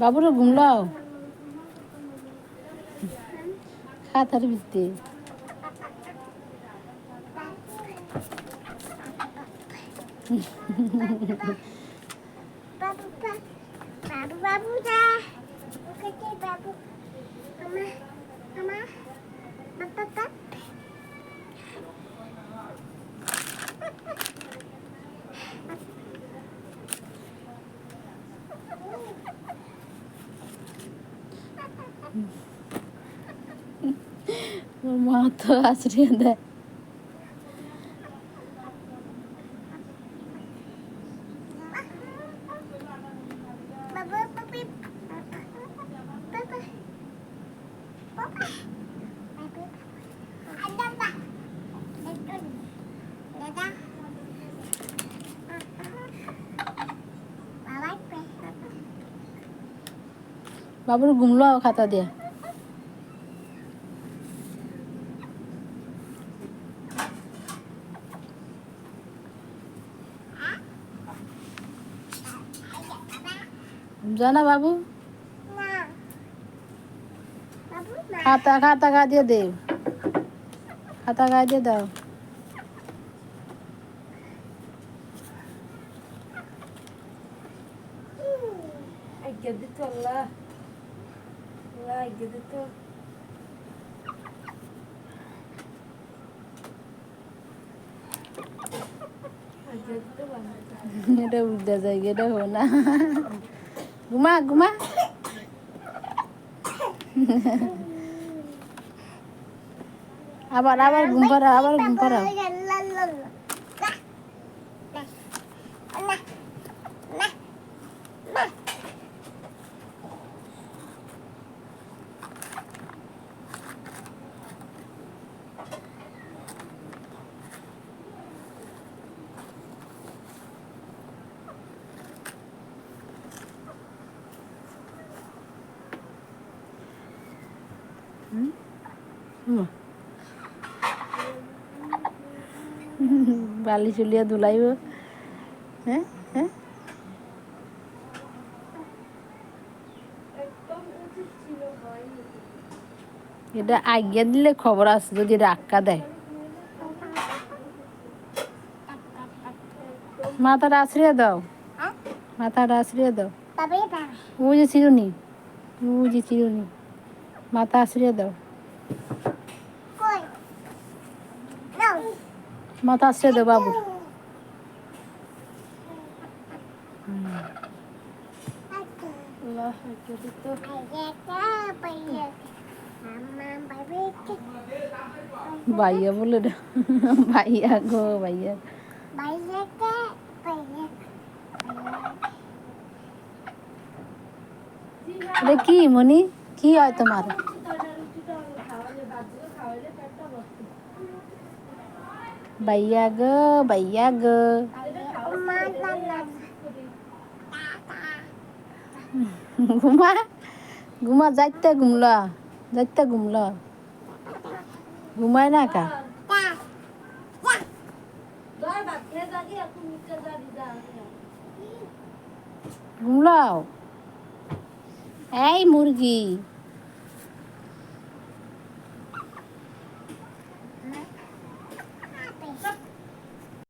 বাবুরে ঘুমলাও। খাতার ভিত্তি। বাবু বাবু বাবু বাবু আমা আমা বাবা বাবা ওর মা তো আছড়িয়ে দেয়। বাবুর ঘুমলাও খাতা দিয়ে। জানা বাবু? না। বাবু না। খাতা খাতা গা দিয়ে দে। খাতা গা দিয়ে দাও এটা উল্টা যায় এটা হো না। ঘুমা ঘুমা। আবার আবার ঘুম পাড়া আবার ঘুম পাড়া বালি চুলিয়া দুলাইব হ্যাঁ হ্যাঁ এটা আজ্ঞা দিলে খবর আছে যদি রাক্কা দেয়। মাথাটা আছড়িয়ে দাও। মাথাটা আছড়িয়ে দাও। ও যে চিরুনি ও যে চিরুনি। মাথা আছড়িয়ে দাও। মাথা আছড়িয়ে দাও বাবু। ভাইয়া বলে ভাইয়া গো ভাইয়া। কি মনি? কি হয় তোমার? ভাইয়া গো ভাইয়া গো। ঘুমা ঘুমা, যাইতে ঘুমলা যাইতে ঘুমলা। ঘুমায় না কা? ঘুমলাও। এই মুরগি।